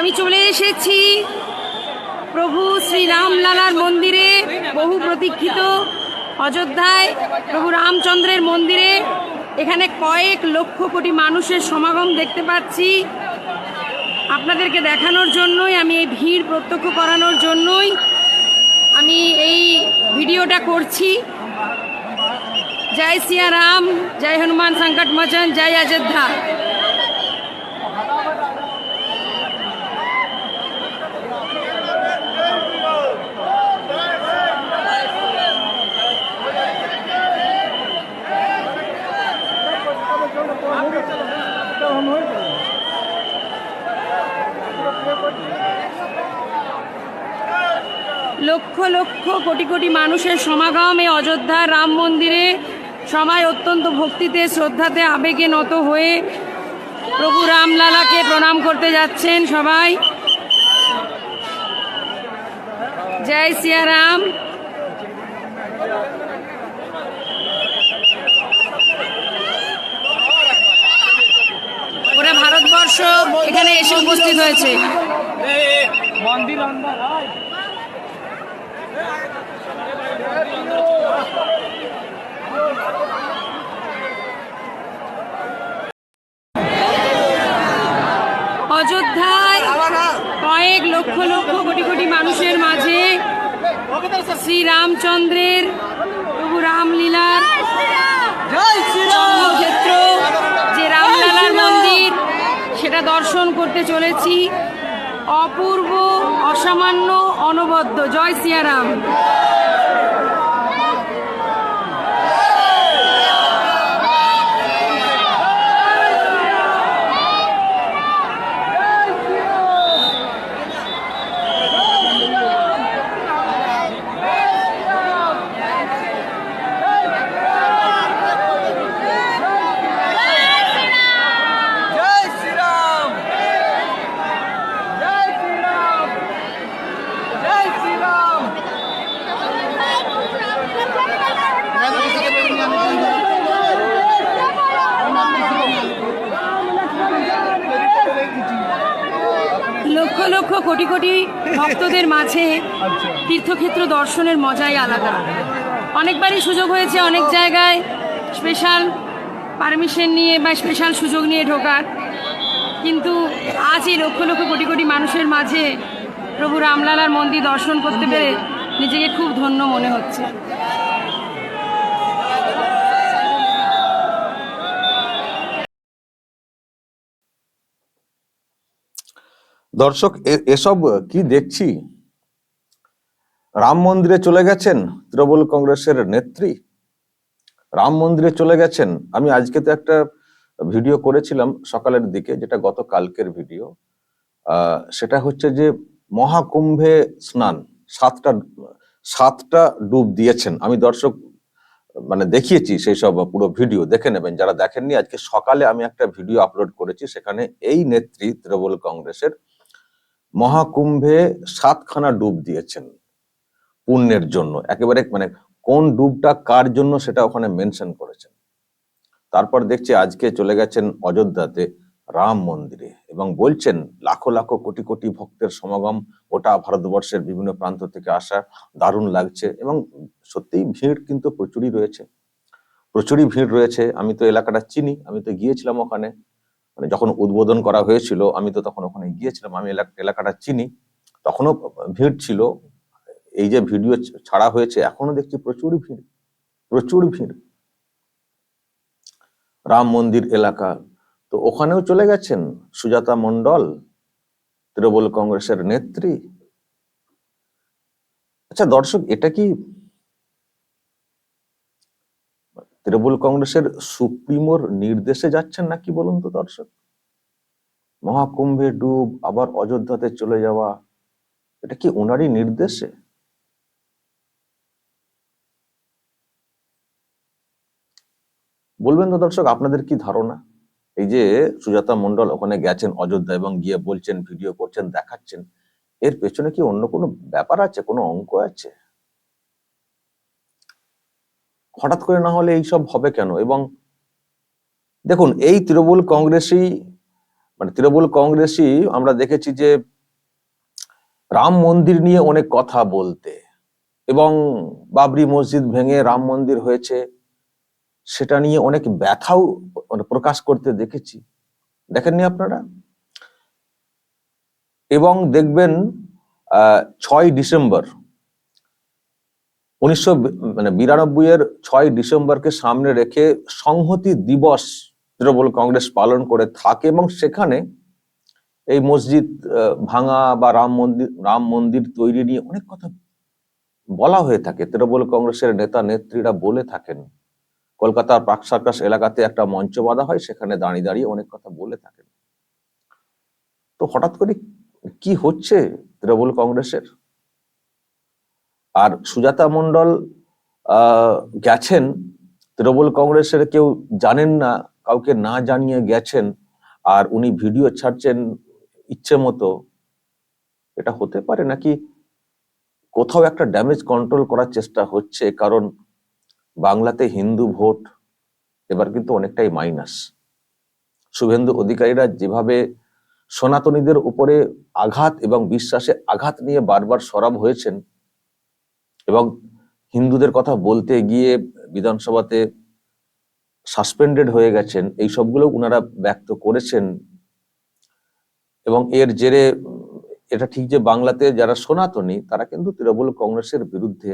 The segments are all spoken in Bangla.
আমি চলে এসেছি প্রভু শ্রীরামলালার মন্দিরে, বহু প্রতীক্ষিত অযোধ্যায়, প্রভু রামচন্দ্রের মন্দিরে। এখানে কয়েক লক্ষ কোটি মানুষের সমাগম দেখতে পাচ্ছি। আপনাদেরকে দেখানোর জন্যই, আমি এই ভিড় প্রত্যক্ষ করানোর জন্যই আমি এই ভিডিওটা করছি। জয় সিয়া রাম জয় হনুমান সংকট মোচন, জয় অযোধ্যা। লক্ষ লক্ষ কোটি কোটি মানুষের সমাগম এই অযোধ্যার রাম মন্দিরে। সবাই অত্যন্ত ভক্তিতে, শ্রদ্ধাতে, আবেগে নত হয়ে প্রভু রামলালাকে প্রণাম করতে যাচ্ছেন সবাই। জয় সিয়া রাম ওরা ভারতবর্ষ এখানে এসে উপস্থিত হয়েছে। মন্দির অন্ধকার হয় অযোধ্যায় কয়েক লক্ষ লক্ষ কোটি কোটি মানুষের মাঝে শ্রী রামচন্দ্রের প্রভু রামলীলার জন্মক্ষেত্র যে রামলালার মন্দির সেটা দর্শন করতে চলেছি। অপূর্ব অসামান্য অনবদ্য। জয় সিয়ারাম জয় শ্রীরাম জয় শ্রীরাম জয় শ্রীরাম লক্ষ কোটি কোটি ভক্তদের মাঝে তীর্থক্ষেত্র দর্শনের মজাই আলাদা। অনেকবারই সুযোগ হয়েছে অনেক জায়গায় স্পেশাল পারমিশন নিয়ে বা স্পেশাল সুযোগ নিয়ে ঢোকার। কিন্তু আজ এই লক্ষ লক্ষ কোটি কোটি মানুষের মাঝে প্রভু রামলালার মন্দির দর্শন করতে পেরে নিজেকে খুব ধন্য মনে হচ্ছে। দর্শক এসব কি দেখছি? রাম মন্দিরে চলে গেছেন তৃণমূল কংগ্রেসের নেত্রী। রাম মন্দিরে চলে গেছেন। আমি আজকে তো একটা ভিডিও করেছিলাম সকালের দিকে, যেটা গত কালকের ভিডিও সেটা হচ্ছে যে মহাকুম্ভে স্নান, সাতটা সাতটা ডুব দিয়েছেন। আমি দর্শক মানে দেখিয়েছি সেই সব পুরো ভিডিও, দেখে নেবেন। যারা দেখেননি, আজকে সকালে আমি একটা ভিডিও আপলোড করেছি, সেখানে এই নেত্রী তৃণমূল কংগ্রেসের মহাকুম্ভে সাতখানা ডুব দিয়েছেন পুণ্যের জন্য। একেবারে মানে কোন ডুবটা কার জন্য সেটা ওখানে মেনশন করেছেন। তারপর দেখছি আজকে চলে গেছেন অযোধ্যাতে রাম মন্দিরে এবং বলছেন, লাখো লাখো কোটি কোটি ভক্তের সমাগম ওটা ভারতবর্ষের বিভিন্ন প্রান্ত থেকে আসা দারুণ লাগছে এবং সত্যিই ভিড় কিন্তু প্রচুরই রয়েছে। প্রচুরই ভিড় রয়েছে। আমি তো এলাকাটা চিনি, আমি তো গিয়েছিলাম ওখানে। মানে যখন উদ্বোধন করা হয়েছিল, আমি তো তখন ওখানে গিয়েছিলাম, আমি এলাক- এলাকাটা চিনি, তখনও ভিড় ছিল। এই যে ভিডিও ছাড়া হয়েছে এখনও দেখছি প্রচুর ভিড় প্রচুর ভিড়। রাম মন্দির এলাকা, তো ওখানেও চলে গেছেন সুজাতা মন্ডল তৃণমূল কংগ্রেসের নেত্রী। আচ্ছা দর্শক, এটা কি তৃণমূল কংগ্রেসের সুপ্রিমোর নির্দেশে যাচ্ছেন নাকি বলুন তো দর্শক? মহাকুম্ভে ডুব, আবার অযোধ্যাতে চলে যাওয়া, এটা কি ওনারই নির্দেশে? বলবেন তো দর্শক, আপনাদের কি ধারণা? এই যে সুজাতা মন্ডল ওখানে গেছেন অযোধ্যা এবং গিয়ে বলছেন, ভিডিও করছেন, দেখাচ্ছেন, এর পেছনে কি অন্য কোনো ব্যাপার আছে, কোনো অঙ্ক আছে? হঠাৎ করে না হলে এইসব হবে কেন? এবং দেখুন, এই তৃণমূল কংগ্রেসই মানে তৃণমূল কংগ্রেসই আমরা দেখেছি যে রাম মন্দির নিয়ে অনেক কথা বলতে এবং বাবরি মসজিদ ভেঙে রাম মন্দির হয়েছে, সেটা নিয়ে অনেক ব্যথাও মানে প্রকাশ করতে দেখেছি। দেখেননি আপনারা? এবং দেখবেন ছয় ডিসেম্বর উনিশশো মানে বিরানব্বই এর ছয় ডিসেম্বরকে সামনে রেখে সংহতি দিবস তৃণমূল কংগ্রেস পালন করে থাকে এবং সেখানে এই মসজিদ ভাঙা বা রাম মন্দির রাম মন্দির তৈরি নিয়ে অনেক কথা বলা হয়ে থাকে। তৃণমূল কংগ্রেসের নেতা নেত্রীরা বলে থাকেন, কলকাতার প্রাক সার্কাস এলাকাতে একটা মঞ্চ বাঁধা হয়, সেখানে দাঁড়িয়ে দাঁড়িয়ে অনেক কথা বলে থাকেন। তো হঠাৎ করে কি হচ্ছে তৃণমূল কংগ্রেসের? আর সুজাতা মণ্ডল গেছেন, তৃণমূল কংগ্রেসের কেউ জানেন না, কাউকে না জানিয়ে গেছেন, আর উনি ভিডিও ছাড়ছেন ইচ্ছে মতো, এটা হতে পারে নাকি? কোথাও একটা ড্যামেজ কন্ট্রোল করার চেষ্টা হচ্ছে, কারণ বাংলাতে হিন্দু ভোট, এবার কিন্তু অনেকটাই মাইনাস শুভেন্দু অধিকারীরা যেভাবে সনাতনীদের উপরে আঘাত এবং বিশ্বাসে আঘাত নিয়ে বারবার সরব হয়েছেন এবং হিন্দুদের কথা বলতে গিয়ে বিধানসভাতে সাসপেন্ডেড হয়ে গেছেন, এই সবগুলো ওনারা ব্যক্ত করেছেন। এবং এর জেরে, এটা ঠিক যে বাংলাতে যারা সনাতনী, তারা কিন্তু তৃণমূল কংগ্রেসের বিরুদ্ধে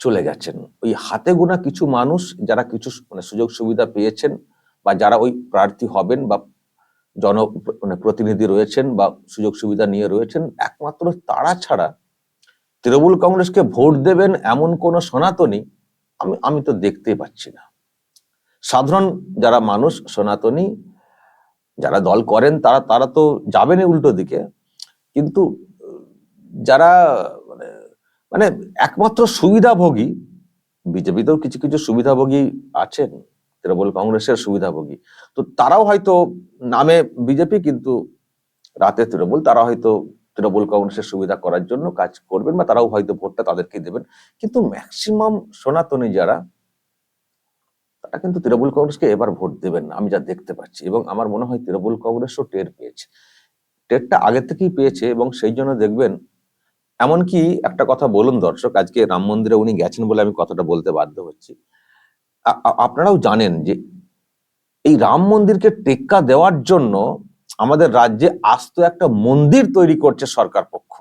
চলে গেছেন। ওই হাতে গোনা কিছু মানুষ যারা কিছু মানে সুযোগ সুবিধা পেয়েছেন বা যারা ওই প্রার্থী হবেন বা জন মানে প্রতিনিধি রয়েছেন বা সুযোগ সুবিধা নিয়ে রয়েছেন, একমাত্র তারা ছাড়া তৃণমূল কংগ্রেসকে ভোট দেবেন এমন কোন সনাতনী আমি আমি তো দেখতেই পাচ্ছি না। সাধারণ যারা মানুষ, সনাতনী যারা দল করেন, তারা তারা তো যাবেনই উল্টো দিকে। কিন্তু, যারা মানে মানে একমাত্র সুবিধাভোগী, বিজেপিতেও কিছু কিছু সুবিধাভোগী আছেন, তৃণমূল কংগ্রেসের সুবিধাভোগী। তো তারাও হয়তো নামে বিজেপি, কিন্তু রাতে তৃণমূল, তারা হয়তো তৃণমূল কংগ্রেসের সুবিধা করার জন্য কাজ করবেন বা তারাও হয়তো ভোটটা তাদেরকে দেবেন। কিন্তু ম্যাক্সিমাম সনাতনী যারা, তারা কিন্তু তৃণমূল কংগ্রেসকে এবার ভোট দেবেন না, আমি যা দেখতে পাচ্ছি। এবং আমার মনে হয় তৃণমূল কংগ্রেসও টের পেয়েছে। টেরটা আগে থেকেই পেয়েছে এবং সেই জন্য দেখবেন, এমনকি একটা কথা বলুন দর্শক, আজকে রাম মন্দিরে উনি গেছেন বলে আমি কথাটা বলতে বাধ্য হচ্ছি। আপনারাও জানেন যে এই রাম মন্দিরকে টেক্কা দেওয়ার জন্য আমাদের রাজ্যে আস্ত একটা মন্দির তৈরি করছে সরকার পক্ষ।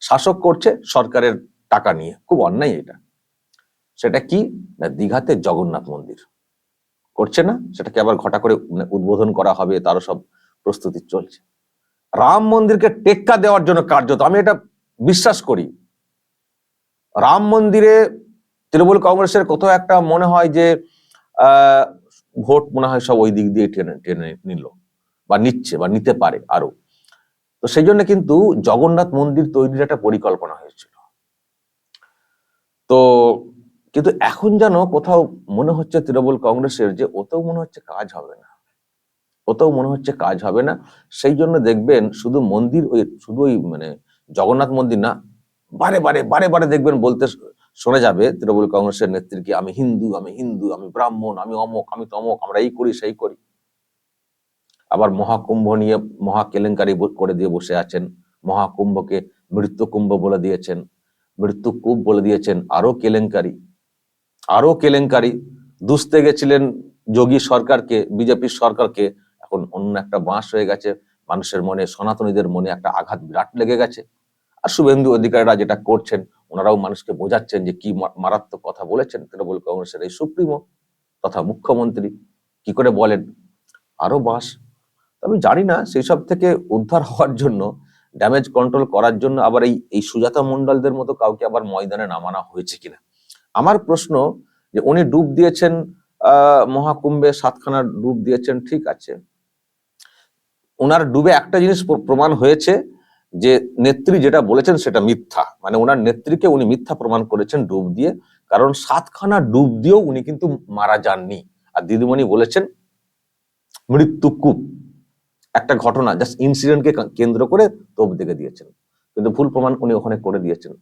শাসক করছে সরকারের টাকা নিয়ে। খুব অন্যায় এটা। সেটা কি? না, দীঘাতে জগন্নাথ মন্দির। করছে না? সেটাকে আবার ঘটা করে উদ্বোধন করা হবে, তারও সব প্রস্তুতি চলছে। রাম মন্দিরকে টেক্কা দেওয়ার জন্য কার্যত, আমি এটা বিশ্বাস করি। রাম মন্দিরে তৃণমূল কংগ্রেসের কোথাও একটা মনে হয় যে ভোট মনে হয় সব ওই দিক দিয়ে টেনে টেনে নিল। বা নিচ্ছে বা নিতে পারে আরও। তো সেই জন্য কিন্তু জগন্নাথ মন্দির তৈরির একটা পরিকল্পনা হয়েছিল। তো কিন্তু এখন যেন কোথাও মনে হচ্ছে তৃণমূল কংগ্রেসের যে ওতেও মনে হচ্ছে কাজ হবে না। ওতেও মনে হচ্ছে কাজ হবে না। সেই জন্য দেখবেন শুধু মন্দির ওই শুধু ওই মানে জগন্নাথ মন্দির না, বারে বারে বারে বারে দেখবেন বলতে শোনা যাবে তৃণমূল কংগ্রেসের নেত্রীকে আমি হিন্দু আমি হিন্দু, আমি ব্রাহ্মণ, আমি অমক, আমি তমক, আমরা এই করি, সেই করি। আবার মহাকুম্ভ নিয়ে মহা কেলেঙ্কারি করে দিয়ে বসে আছেন। মহাকুম্ভকে মৃত্যু কুম্ভ বলে দিয়েছেন। মৃত্যু কূপ বলে দিয়েছেন। আরও কেলেঙ্কারি। আরও কেলেঙ্কারি। দুষতে গেছিলেন যোগী সরকারকে বিজেপির সরকারকে। এখন অন্য একটা বাঁশ হয়ে গেছে। মানুষের মনে, সনাতনীদের মনে একটা আঘাত বিরাট লেগে গেছে। আর শুভেন্দু অধিকারীরা যেটা করছেন, ওনারাও মানুষকে বোঝাচ্ছেন যে কি মারাত্মক কথা বলেছেন তৃণমূল কংগ্রেসের এই সুপ্রিমো তথা মুখ্যমন্ত্রী। কি করে বলেন? আরও বাঁশ। আমি জানি না সেই সব থেকে উদ্ধার হওয়ার জন্য ড্যামেজ কন্ট্রোল করার জন্য আবার এই এই সুজাতা মন্ডলদের মতো কাউকে আবার ময়দানে নামানো হয়েছে কিনা? আমার প্রশ্ন যে উনি ডুব দিয়েছেন মহাকুম্ভে সাতখানা ডুব দিয়েছেন, ঠিক আছে। ওনার ডুবে একটা জিনিস প্রমাণ হয়েছে যে নেত্রী যেটা বলেছেন সেটা মিথ্যা। মানে ওনার নেত্রীকে উনি মিথ্যা প্রমাণ করেছেন ডুব দিয়ে, কারণ সাতখানা ডুব দিয়েও উনি কিন্তু মারা যাননি। আর দিদিমণি বলেছেন, মৃত্যু কূপ। একটা ঘটনা জাস্ট ইনসিডেন্টকে কেন্দ্র করে তোপ দেখে দিয়েছেন। কিন্তু ভুল প্রমাণ উনি ওখানে করে দিয়েছেন।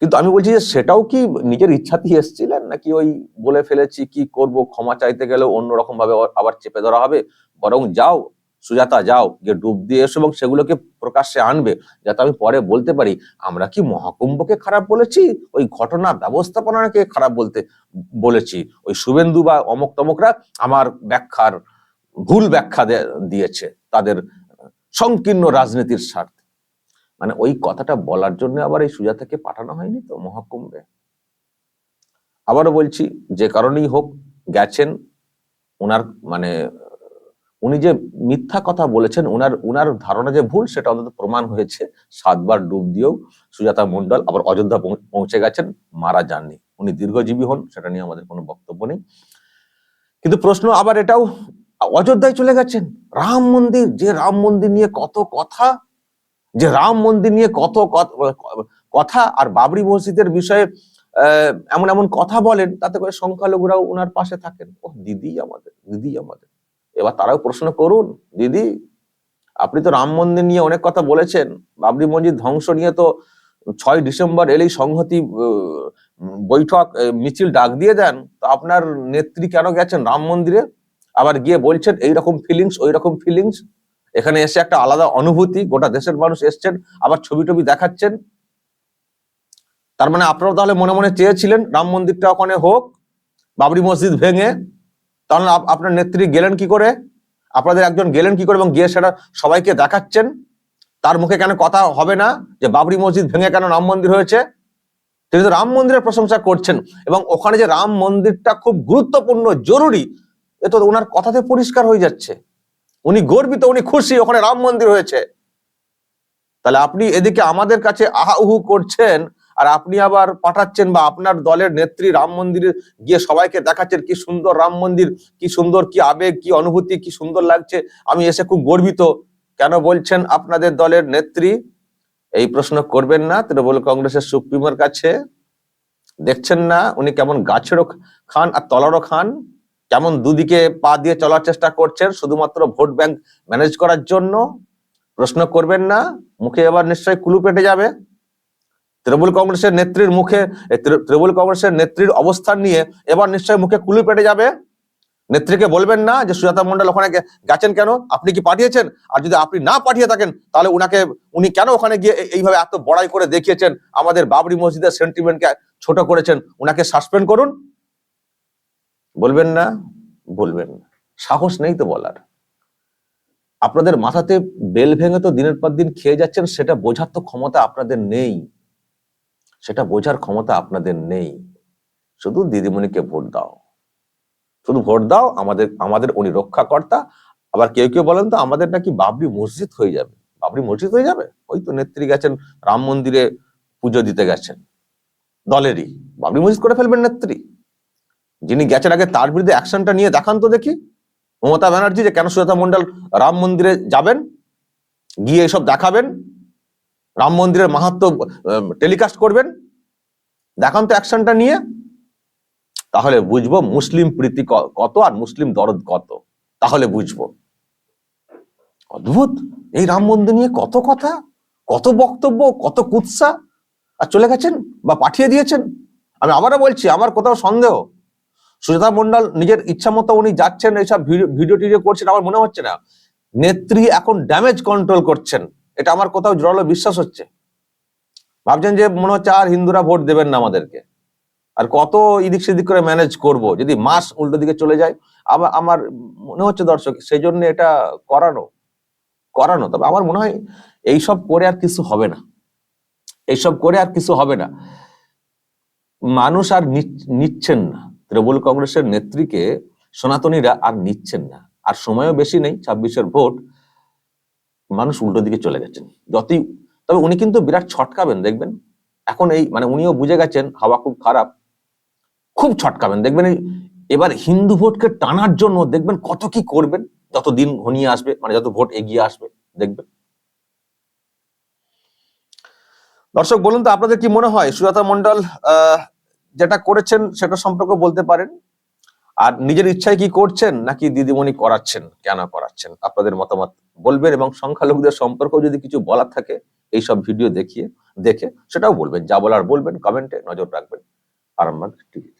কিন্তু আমি বলছি যে সেটাও কি নিজের ইচ্ছাতেই এসেছিলেন? নাকি ওই বলে ফেলেছি কি করব, ক্ষমা চাইতে গেলে অন্যরকম ভাবে আবার- চেপে ধরা হবে? বরং যাও, সুজাতা যাও, গিয়ে ডুব দিয়ে এসো এবং সেগুলোকে প্রকাশ্যে আনবে, যাতে আমি পরে বলতে পারি, আমরা কি মহাকুম্ভকে খারাপ বলেছি? ওই ঘটনা ব্যবস্থাপনাকে খারাপ বলতে বলেছি। ওই শুভেন্দু বা অমক তমকরা আমার ব্যাখ্যার ভুল ব্যাখ্যা দিয়েছে তাদের সংকীর্ণ রাজনীতির স্বার্থে। মানে ওই কথাটা বলার জন্য আবার এই সুজাতাকে পাঠানো হয়নি তো মহাকুম্ভে। আবারও বলছি, যে কারণেই হোক গেছেন ওনার মানে উনি যে মিথ্যা কথা বলেছেন ওনার ওনার ধারণা যে ভুল, সেটা অন্তত প্রমাণ হয়েছে। সাতবার ডুব দিয়েও সুজাতা মণ্ডল আবার অযোধ্যা পৌঁছে গেছেন, মারা যাননি। উনি দীর্ঘজীবী হন, সেটা নিয়ে আমাদের কোনো বক্তব্য নেই। কিন্তু প্রশ্ন আবার এটাও অযোধ্যায় চলে গেছেন। রাম মন্দির, যে রাম মন্দির নিয়ে কত কথা, যে রাম মন্দির নিয়ে কত কথা, আর বাবরি মসজিদের বিষয়ে এমন এমন কথা বলেন, তাতে করে সংখ্যালঘুরাও ওনার পাশে থাকেন। ও দিদি আমাদের দিদি আমাদের। এবার তারাও প্রশ্ন করুন, দিদি, আপনি তো রাম মন্দির নিয়ে অনেক কথা বলেছেন। বাবরি মসজিদ ধ্বংস নিয়ে তো ছয় ডিসেম্বর এলেই সংহতি বৈঠক মিছিল ডাক দিয়ে দেন। তো আপনার নেত্রী কেন গেছেন রাম মন্দিরে? আবার গিয়ে বলছেন, এইরকম ফিলিংস ওই রকম ফিলিংস এখানে এসে একটা আলাদা অনুভূতি, গোটা দেশের মানুষ এসছেন, আবার ছবি টবি দেখাচ্ছেন। তার মানে আপনারা তাহলে মনে মনে চেয়েছিলেন, রাম মন্দিরটা ওখানে হোক, বাবরি মসজিদ ভেঙে, তাহলে আপনার নেত্রী গেলেন কি করে? আপনাদের একজন গেলেন কি করে এবং গিয়ে সেটা সবাইকে দেখাচ্ছেন? তার মুখে কেন কথা হবে না যে বাবরি মসজিদ ভেঙে কেন রাম মন্দির হয়েছে? তিনি তো রাম মন্দিরের প্রশংসা করছেন এবং ওখানে যে রাম মন্দিরটা খুব গুরুত্বপূর্ণ, জরুরি এ তো ওনার কথাতে পরিষ্কার হয়ে যাচ্ছে। উনি গর্বিত, উনি খুশি, ওখানে রাম মন্দির হয়েছে। তাহলে আপনি এদিকে আমাদের কাছে আহাউহু করছেন, আর আপনি আবার পাঠাচ্ছেন বা আপনার দলের নেত্রী রাম মন্দিরে গিয়ে সবাইকে দেখাচ্ছেন কি সুন্দর রাম মন্দির, কি সুন্দর, কি আবেগ, কি অনুভূতি, কি সুন্দর লাগছে। আমি এসে খুব গর্বিত। কেন বলছেন আপনাদের দলের নেত্রী? এই প্রশ্ন করবেন না, তৃণমূল কংগ্রেসের সুপ্রিমোর কাছে। দেখছেন না, উনি কেমন গাছেরও খান আর তলারও খান। কেমন দুদিকে পা দিয়ে চলার চেষ্টা করছেন, শুধুমাত্র ভোট ব্যাংক ম্যানেজ করার জন্য? প্রশ্ন করবেন না, মুখে এবার নিশ্চয়ই কুলু পেটে যাবে। তৃণমূল কংগ্রেসের নেত্রীর মুখে তৃণমূল কংগ্রেসের নেত্রীর অবস্থান নিয়ে এবার নিশ্চয়ই মুখে কুলু পেটে যাবে। নেত্রীকে বলবেন না যে সুজাতা মন্ডল ওখানে গেছেন কেন? আপনি কি পাঠিয়েছেন? আর যদি আপনি না পাঠিয়ে থাকেন, তাহলে উনাকে, উনি কেন ওখানে গিয়ে এইভাবে এত বড়াই করে দেখিয়েছেন? আমাদের বাবরি মসজিদের সেন্টিমেন্টকে ছোট করেছেন, উনাকে সাসপেন্ড করুন। বলবেন না বলবেন না। সাহস নেই তো বলার। আপনাদের মাথাতে বেল ভেঙে তো দিনের পর দিন খেয়ে যাচ্ছেন, সেটা বোঝার তো ক্ষমতা আপনাদের নেই। সেটা বোঝার ক্ষমতা আপনাদের নেই। শুধু দিদিমণিকে ভোট দাও। শুধু ভোট দাও, আমাদের আমাদের উনি রক্ষাকর্তা। আবার কেউ কেউ বলেন তো, আমাদের নাকি বাবরি মসজিদ হয়ে যাবে। বাবরি মসজিদ হয়ে যাবে? ওই তো নেত্রী গেছেন, রাম মন্দিরে পুজো দিতে গেছেন। দলেরই। বাবরি মসজিদ করে ফেলবেন নেত্রী। যিনি গেছেন আগে তার বিরুদ্ধে অ্যাকশনটা নিয়ে দেখান তো দেখি। মমতা ব্যানার্জি যে কেন সুজাতা মন্ডল রাম মন্দিরে যাবেন, গিয়ে এসব দেখাবেন, রাম মন্দিরের মাহাত্ম টেলিকাস্ট করবেন, দেখান তো অ্যাকশনটা নিয়ে। তাহলে বুঝব মুসলিম প্রীতি কত আর মুসলিম দরদ কত। তাহলে বুঝব। অদ্ভুত! এই রাম মন্দির নিয়ে কত কথা, কত বক্তব্য, কত কুৎসা। আর চলে গেছেন বা পাঠিয়ে দিয়েছেন। আমি আবারও বলছি, আমার কোথাও সন্দেহ। সুজাতা মন্ডল নিজের ইচ্ছা মতো উনি যাচ্ছেন এইসব ভিডিও টিডিও করছেন, আমার মনে হচ্ছে না। নেত্রী এখন ড্যামেজ কন্ট্রোল করছেন। এটা আমার কোথাও জোরালো বিশ্বাস হচ্ছে। ভাবছেন যে মনে হচ্ছে আর হিন্দুরা ভোট দেবেন না আমাদেরকে। আর কত এদিক সেদিক করে ম্যানেজ করব, যদি মাস উল্টো দিকে চলে যায়, আবার আমার মনে হচ্ছে দর্শক সেই জন্য এটা করানো করানো। তবে আমার মনে হয় এইসব করে আর কিছু হবে না। এইসব করে আর কিছু হবে না। মানুষ আর নিচ- নিচ্ছেন না। তৃণমূল কংগ্রেসের নেত্রীকে সনাতনীরা আর নিচ্ছেন না। আর সময়ও বেশি নেই ছাব্বিশের ভোট। মানুষ উল্টো দিকে চলে গেছেন। যতই তবে উনি কিন্তু বিরাট ছটকাবেন দেখবেন? এখন এই মানে উনিও বুঝে গেছেন হাওয়া খুব খারাপ। খুব ছটকাবেন দেখবেন এবার হিন্দু ভোটকে টানার জন্য দেখবেন কত কি করবেন? যত দিন ঘনিয়ে আসবে মানে যত ভোট এগিয়ে আসবে দেখবেন? দর্শক বলুন তো আপনাদের কি মনে হয়? সুজাতা মন্ডল আহ, যেটা করেছেন সেটা সম্পর্কে বলতে পারেন? আর নিজের ইচ্ছায় কি করছেন নাকি দিদিমণি করাচ্ছেন, কেন করাচ্ছেন? আপনাদের মতামত বলবেন এবং সংখ্যালঘুদের সম্পর্ক যদি কিছু বলার থাকে এইসব ভিডিও দেখিয়ে, দেখে সেটাও বলবেন। যা বলার বলবেন, কমেন্টে নজর রাখবেন। আরামবাগ টিভি।